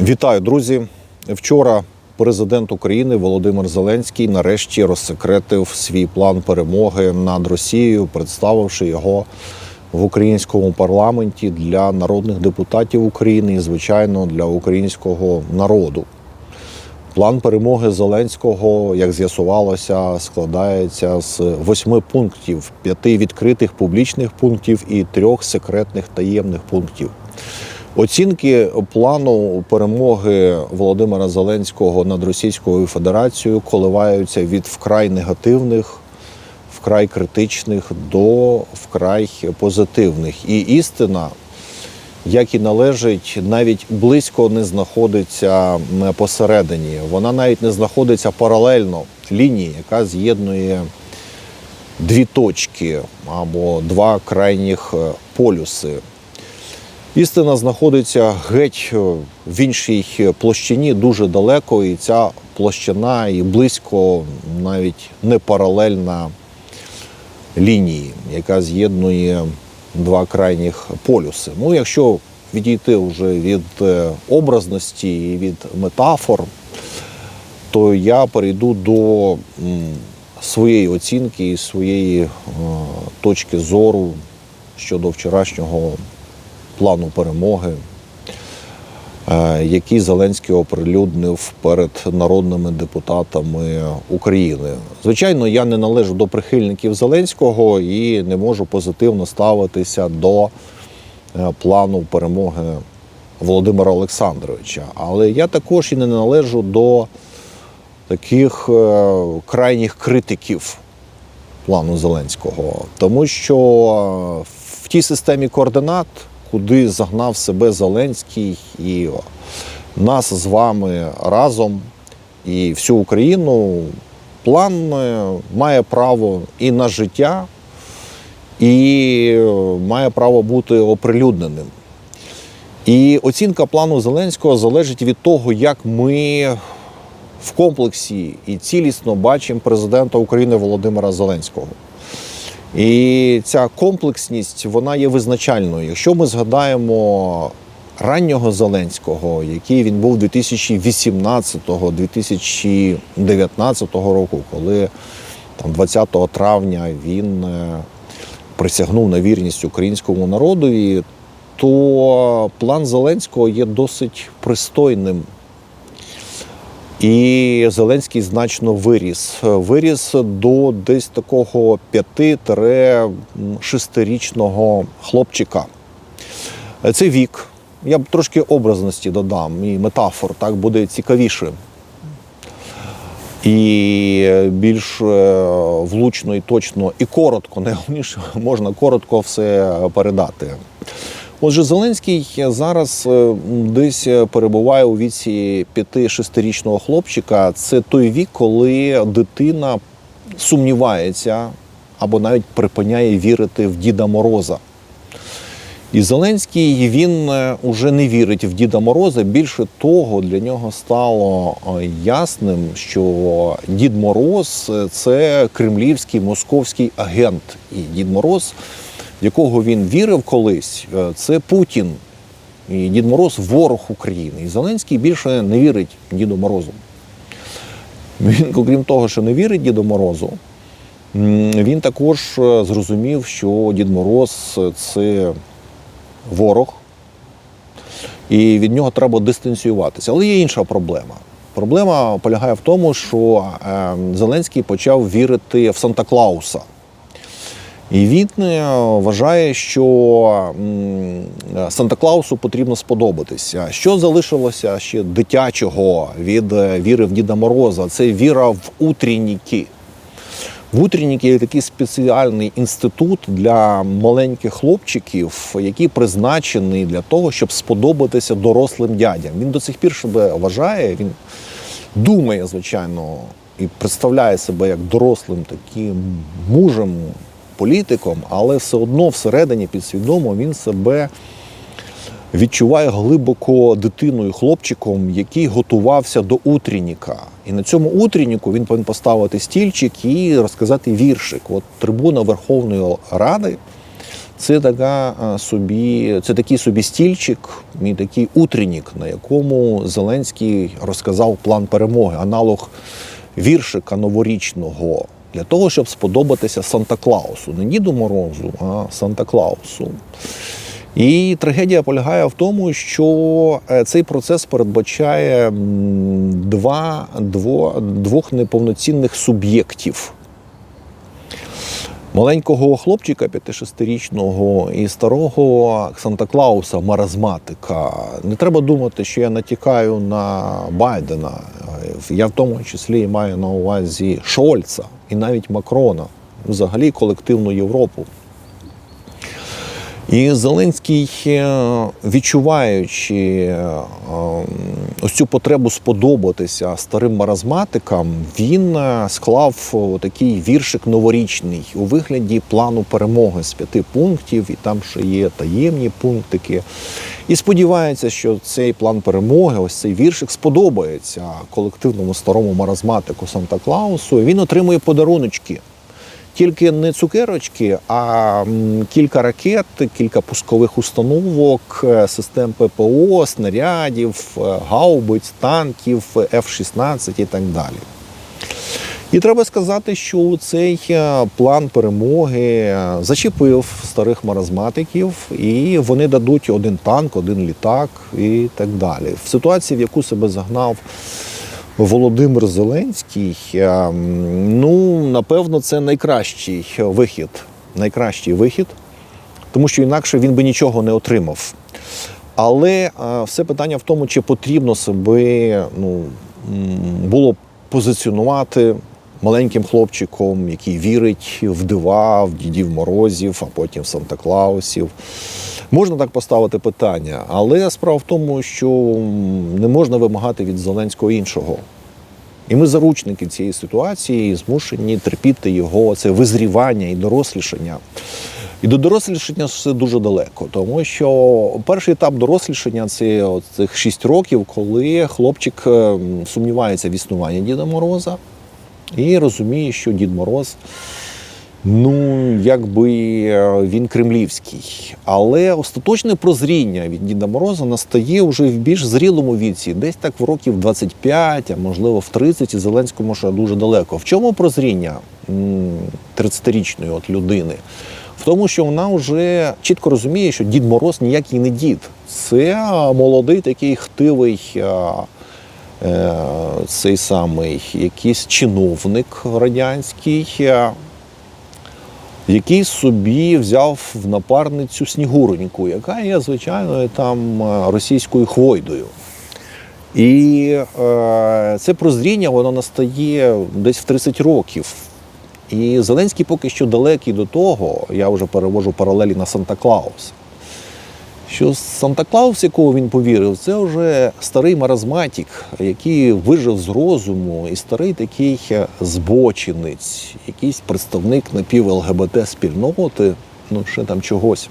Вітаю, друзі! Вчора президент України Володимир Зеленський нарешті розсекретив свій план перемоги над Росією, представивши його в українському парламенті для народних депутатів України і, звичайно, для українського народу. План перемоги Зеленського, як з'ясувалося, складається з восьми пунктів: п'яти відкритих публічних пунктів і трьох секретних таємних пунктів. Оцінки плану перемоги Володимира Зеленського над Російською Федерацією коливаються від вкрай негативних, вкрай критичних до вкрай позитивних. І істина, як і належить, навіть близько не знаходиться посередині. Вона навіть не знаходиться паралельно лінії, яка з'єднує дві точки або два крайніх полюси. Істина знаходиться геть е, в іншій площині, дуже далеко, і ця площина і близько навіть не паралельна лінії, яка з'єднує два крайніх полюси. Ну, якщо відійти вже від е, образності і від метафор, то я перейду до своєї оцінки і своєї е, точки зору щодо вчорашнього плану перемоги, е, який Зеленський оприлюднив перед народними депутатами України. Звичайно, я не належу до прихильників Зеленського і не можу позитивно ставитися до е, плану перемоги Володимира Олександровича. Але я також і не належу до таких е, крайніх критиків плану Зеленського, тому що в тій системі координат, куди загнав себе Зеленський і нас з вами разом і всю Україну, план е, має право і на життя, і е, має право бути оприлюдненим. І оцінка плану Зеленського залежить від того, як ми в комплексі і цілісно бачимо президента України Володимира Зеленського. І ця комплексність вона є визначальною. Якщо ми згадаємо раннього Зеленського, який він був 2018-2019 року, коли там 20 травня він е, присягнув на вірність українському народові, то план Зеленського є досить пристойним. І Зеленський значно виріс. Виріс до десь такого 5-6-річного хлопчика. Це вік. Я б трошки образності додам і метафор, так буде цікавіше. І більш е, влучно і точно, і коротко, найголовніше, можна коротко все передати. Отже, Зеленський зараз е, десь перебуває у віці 5-6-річного хлопчика. Це той вік, коли дитина сумнівається або навіть припиняє вірити в Діда Мороза. І Зеленський він е, уже не вірить в Діда Мороза. Більше того, для нього стало е, ясним, що Дід Мороз е, це кремлівський московський агент. І Дід Мороз, якого він вірив колись, це Путін. І Дід Мороз ворог України. І Зеленський більше не вірить Діду Морозу. Він, окрім того, що не вірить Діду Морозу, він також е, зрозумів, що Дід Мороз це ворог, і від нього треба дистанціюватися. Але є інша проблема. Проблема полягає в тому, що е, Зеленський почав вірити в Санта Клауса. І він е, вважає, що Санта Клаусу потрібно сподобатися. Що залишилося ще дитячого від е, віри в Діда Мороза? Це віра в утренніки. В утренніки є такий спеціальний інститут для маленьких хлопчиків, який призначений для того, щоб сподобатися дорослим дядям. Він до сих пір себе вважає, він думає, звичайно, і представляє себе як дорослим таким мужем, політиком, але все одно всередині підсвідомо він себе відчуває глибоко дитиною, хлопчиком, який готувався до утренніка. І на цьому утренніку він повинен поставити стільчик і розказати віршик. От трибуна Верховної Ради Це така собі, це такий собі стільчик, мій такий утреннік, на якому Зеленський розказав план перемоги, аналог віршика новорічного для того, щоб сподобатися Санта Клаусу, не Діду Морозу, а Санта Клаусу. І трагедія полягає в тому, що е, цей процес передбачає два, дво, двох неповноцінних суб'єктів. Маленького хлопчика 5-6-річного і старого Санта Клауса, маразматика. Не треба думати, що я натякаю на Байдена. Я в тому числі маю на увазі Шольца і навіть Макрона, взагалі колективну Європу. І Зеленський, е, відчуваючи е, ось цю потребу сподобатися старим маразматикам, він е, склав такий віршик новорічний у вигляді плану перемоги з п'яти пунктів, і там ще є таємні пунктики. І сподівається, що цей план перемоги, ось цей віршик, сподобається колективному старому маразматику Санта Клаусу. І він отримує подаруночки. Тільки не цукерочки, а кілька ракет, кілька пускових установок, е, систем ППО, снарядів, е, гаубиць, танків, F-16 і так далі. І треба сказати, що цей е, план перемоги зачепив старих маразматиків, і вони дадуть один танк, один літак і так далі. В ситуації, в яку себе загнав Володимир Зеленський, е, ну напевно, це найкращий вихід. Найкращий вихід, тому що інакше він би нічого не отримав. Але е, все питання в тому, чи потрібно себе ну, було позиціонувати маленьким хлопчиком, який вірить в дива, в дідів морозів, а потім в Санта Клаусів. Можна так поставити питання, але справа в тому, що не можна вимагати від Зеленського іншого. І ми заручники цієї ситуації і змушені терпіти його це визрівання і дорослішання. І до дорослішання все дуже далеко, тому що перший етап дорослішання це цих 6 років, коли хлопчик ем, сумнівається в існуванні Діда Мороза і розуміє, що Дід Мороз. Ну, якби е, він кремлівський. Але остаточне прозріння від Діда Мороза настає вже в більш зрілому віці, десь так в років 25, а можливо в 30, і Зеленському ще дуже далеко. В чому прозріння 30-річної от людини? В тому, що вона вже чітко розуміє, що Дід Мороз ніякий не дід. Це молодий такий хтивий. е, Цей самий якийсь чиновник радянський, який собі взяв в напарницю Снігуроньку, яка є, звичайною там е, російською хвойдою. І е, це прозріння воно настає десь в 30 років. І Зеленський поки що далекий до того, я вже перевожу паралелі на Санта Клаус. Що Санта Клаус, якого він повірив, це вже старий маразматік, який вижив з розуму, і старий такий збочинець, якийсь представник напів ЛГБТ спільноти, ну ще там чогось.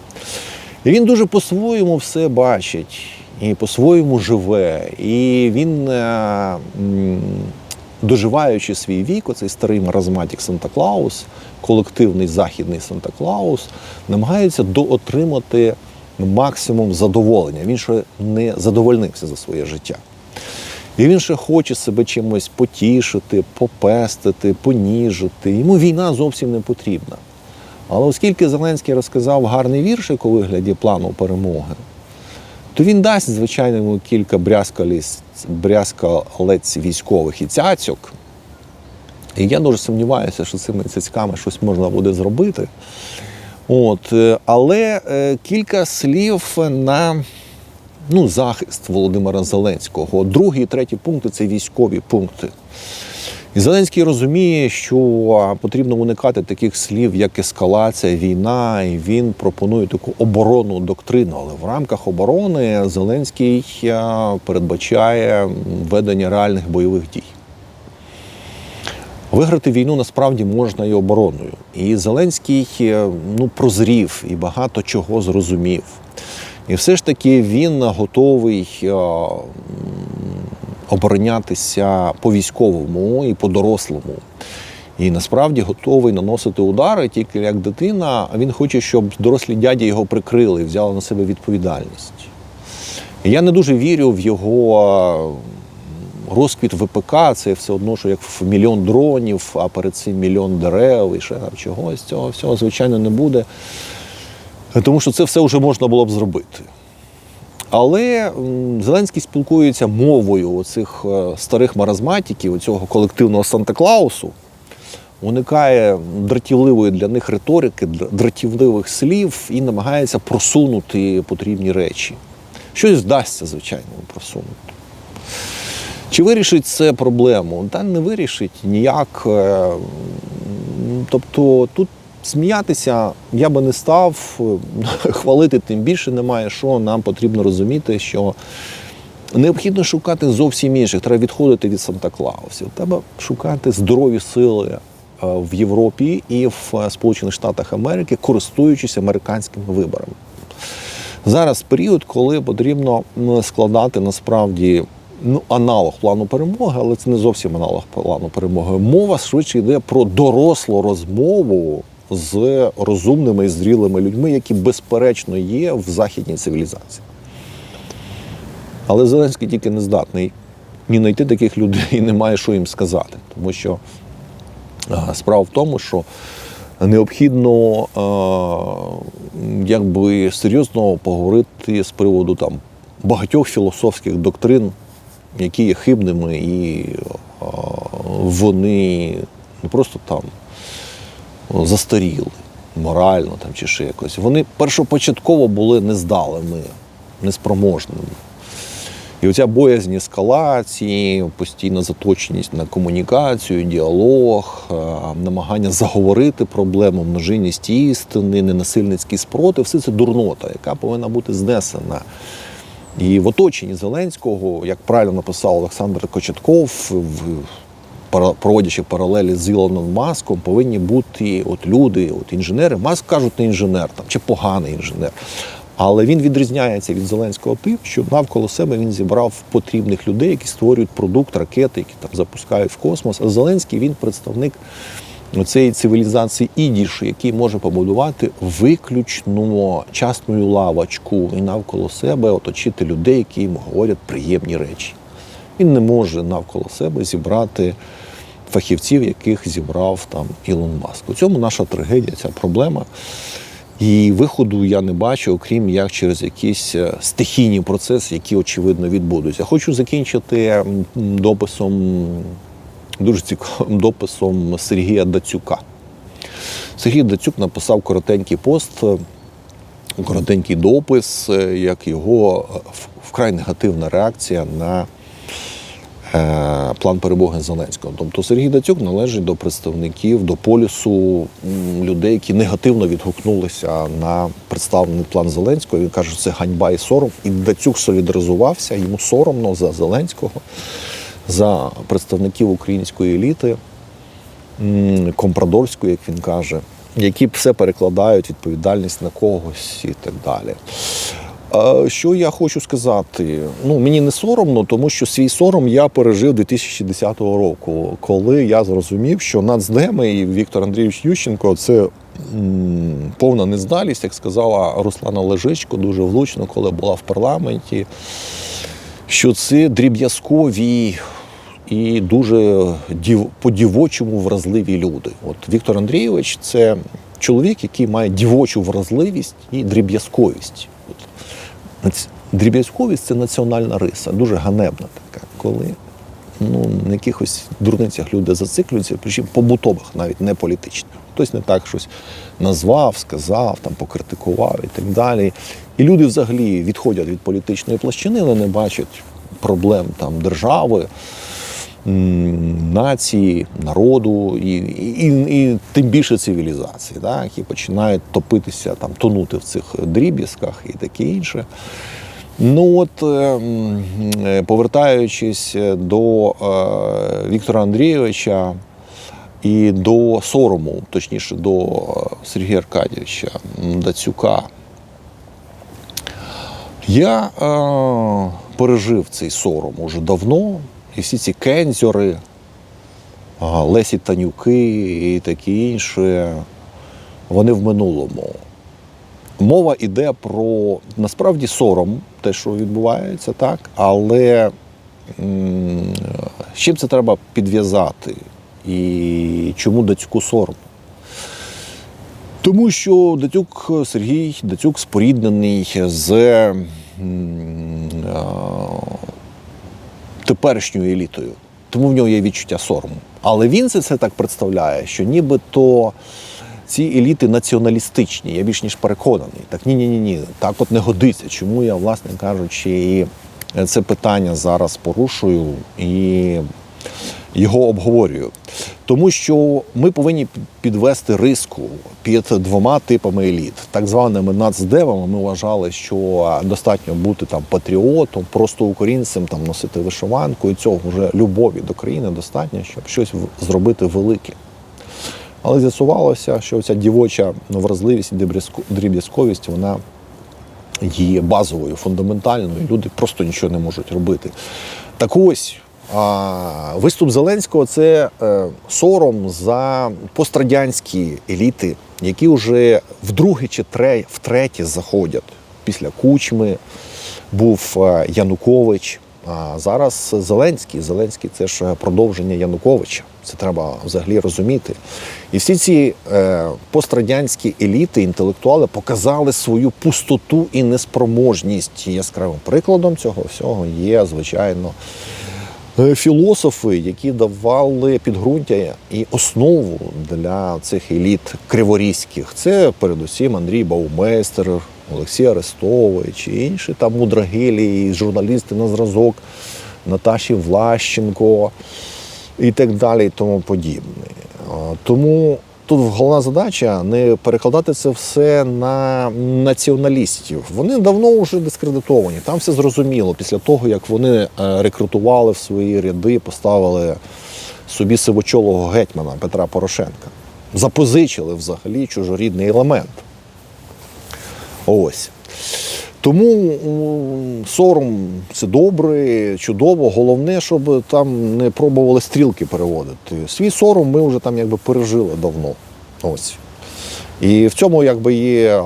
І він дуже по-своєму все бачить і по-своєму живе. І він, е, доживаючи свій вік, оцей старий маразматік Санта Клаус, колективний західний Санта Клаус, намагається доотримати максимум задоволення. Він ще не задовольнився за своє життя. І він ще хоче себе чимось потішити, попестити, поніжити. Йому війна зовсім не потрібна. Але оскільки Зеленський розказав гарний віршик у вигляді плану перемоги, то він дасть, звичайно, йому кілька брязкалець військових і цяцьок. І я дуже сумніваюся, що цими цяцьками щось можна буде зробити. От, е, але е, кілька слів на ну, захист Володимира Зеленського. Другий і третій пункти це військові пункти. І Зеленський розуміє, що потрібно уникати таких слів, як ескалація, війна, і він пропонує таку оборонну доктрину. Але в рамках оборони Зеленський передбачає ведення реальних бойових дій. Виграти війну насправді можна і обороною. І Зеленський е, ну, прозрів і багато чого зрозумів. І все ж таки він готовий е, оборонятися по-військовому і по-дорослому. І насправді готовий наносити удари тільки як дитина, а він хоче, щоб дорослі дяді його прикрили і взяли на себе відповідальність. І я не дуже вірю в його розквіт ВПК, це все одно, що як в мільйон дронів, а перед цим мільйон дерев і ще там чогось. Цього всього, звичайно, не буде. Тому що це все вже можна було б зробити. Але Зеленський спілкується мовою оцих е, старих маразматиків, цього колективного Санта-Клаусу, уникає дратівливої для них риторики, дратівливих слів і намагається просунути потрібні речі. Щось вдасться, звичайно, просунути. Чи вирішить це проблему? Та не вирішить ніяк. Е, Тобто тут сміятися я би не став, хвалити тим більше немає що. Нам потрібно розуміти, що необхідно шукати зовсім інших. Треба відходити від Санта-Клаусів. Треба шукати здорові сили е, в Європі і в е, Сполучених Штатах Америки, користуючись американськими виборами. Зараз період, коли потрібно складати насправді ну, аналог плану перемоги, але це не зовсім аналог плану перемоги. Мова швидше йде про дорослу розмову з розумними і зрілими людьми, які безперечно є в західній цивілізації. Але Зеленський тільки не здатний ні знайти таких людей і не має що їм сказати. Тому що справа в тому, що необхідно якби серйозно поговорити з приводу там багатьох філософських доктрин, які є хибними, і вони не просто там застаріли морально там, чи ще якось. Вони першопочатково були нездалими, неспроможними. І оця боязнь ескалації, постійна заточеність на комунікацію, діалог, намагання заговорити проблему, множинність істини, ненасильницький спротив все це дурнота, яка повинна бути знесена. І в оточенні Зеленського, як правильно написав Олександр Кочетков, в проводячи паралелі з Ілоном Маском, повинні бути от люди, от інженери. Маск кажуть, не інженер там чи поганий інженер. Але він відрізняється від Зеленського тим, що навколо себе він зібрав потрібних людей, які створюють продукт, ракети, які там запускають в космос. А Зеленський він представник цієї цивілізації ідіш, який може побудувати виключно частну лавочку і навколо себе оточити людей, які йому говорять приємні речі. Він не може навколо себе зібрати фахівців, яких зібрав там Ілон Маск. У цьому наша трагедія, ця проблема. І виходу я не бачу, окрім як через якісь е, стихійні процеси, які очевидно відбудуться. Хочу закінчити дописом, дуже цікавим дописом Сергія Дацюка. Сергій Дацюк написав коротенький пост, е, коротенький допис, е, як його е, вкрай негативна реакція на план перемоги Зеленського. Тобто Сергій Дацюк належить до представників, до полюсу людей, які негативно відгукнулися на представлений план Зеленського. Він каже, що це ганьба і сором. І Дацюк солідаризувався, йому соромно за Зеленського, за представників української еліти, компрадорської, як він каже, які все перекладають відповідальність на когось і так далі. Що я хочу сказати? Ну мені не соромно, тому що свій сором я пережив 2010 року, коли я зрозумів, що нацдеми і Віктор Андрійович Ющенко це повна нездалість, як сказала Руслана Лежичко, дуже влучно, коли була в парламенті. Що це дріб'язкові і дуже дів, по-дівочому вразливі люди. От Віктор Андрійович це чоловік, який має дівочу вразливість і дріб'язковість. От Дріб'язковість це національна риса, дуже ганебна така, коли ну, на якихось дурницях люди зациклюються, причому побутових, навіть не політичних. Хтось не так щось назвав, сказав, там, покритикував і так далі. І люди взагалі відходять від політичної площини, але не бачать проблем там, держави, нації, народу і, і, і тим більше цивілізації, да, які починають топитися, там, тонути в цих дріб'язках і таке інше. Ну от, е, е, повертаючись до е, Віктора Андрійовича і до сорому, точніше, до Сергія Аркадійовича Дацюка, я пережив цей сором уже давно, і всі ці кензьори, Лесі Танюки і таке інше, вони в минулому. Мова йде про насправді сором, те, що відбувається, так, але з чим це треба підв'язати? І чому Дацьку сором? Тому що Дацюк Сергій Дацюк споріднений з теперішньою елітою. Тому в нього є відчуття сорому. Але він це так представляє, що нібито ці еліти націоналістичні, я більш ніж переконаний. Так ні, ні, ні, ні, так от не годиться. Чому я, власне кажучи, і це питання зараз порушую і його обговорюю. Тому що ми повинні підвести риску під двома типами еліт. Так званими нацдевами ми вважали, що достатньо бути там патріотом, просто українцем, там носити вишиванку, і цього вже любові до країни достатньо, щоб щось зробити велике. Але з'ясувалося, що ця дівоча вразливість і дріб'язковість вона є базовою, фундаментальною. Люди просто нічого не можуть робити. Так ось. Виступ Зеленського це е, сором за пострадянські еліти, які вже вдруге чи втретє заходять. Після Кучми був е, Янукович. А зараз Зеленський. Зеленський це ж продовження Януковича. Це треба взагалі розуміти. І всі ці е, пострадянські еліти, інтелектуали показали свою пустоту і неспроможність. Яскравим прикладом цього всього є, звичайно, е, філософи, які давали підґрунтя і основу для цих еліт криворізьких. Це передусім Андрій Баумейстер, Олексій Арестович і інші там мудрагелі, і журналісти на зразок Наташі Влащенко і так далі, і тому подібне. Тому тут головна задача не перекладати це все на націоналістів. Вони давно вже дискредитовані. Там все зрозуміло після того, як вони е, рекрутували в свої ряди, поставили собі сивочолого гетьмана Петра Порошенка. Запозичили взагалі чужорідний елемент. Ось. Тому сором це добре, чудово. Головне, щоб там не пробували стрілки переводити. Свій сором ми вже там якби пережили давно. Ось. І в цьому якби є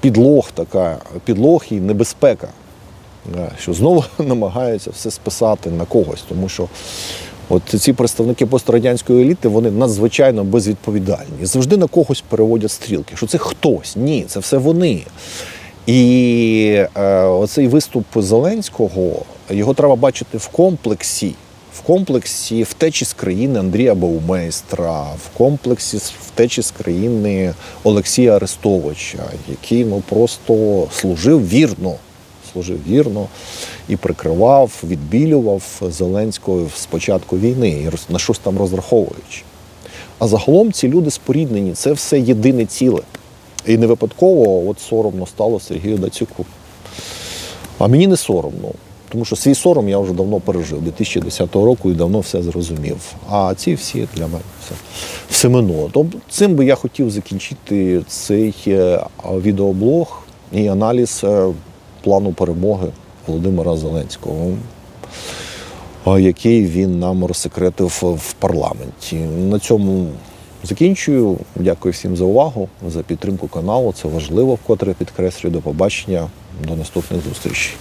підлог така, підлог і небезпека, е, що знову намагаються все списати на когось, тому що от ці представники пострадянської еліти вони надзвичайно безвідповідальні. Завжди на когось переводять стрілки. Що це хтось? Ні, це все вони. І е, оцей виступ Зеленського його треба бачити в комплексі. В комплексі втечі з країни Андрія Баумейстра, в комплексі втечі з країни Олексія Арестовича, який ну просто служив вірно, служив вірно і прикривав, відбілював Зеленського з початку війни, і на щось там розраховуючи. А загалом ці люди споріднені, це все єдине ціле. І не випадково от соромно стало Сергію Дацюку. А мені не соромно, тому що свій сором я вже давно пережив 2010 року і давно все зрозумів. А ці всі для мене все, все минуло. Тобто цим би я хотів закінчити цей е, відеоблог і аналіз е, плану перемоги Володимира Зеленського який він нам розсекретив в парламенті. На цьому закінчую. Дякую всім за увагу, за підтримку каналу. Це важливо, вкотре підкреслюю. До побачення, до наступних зустрічей.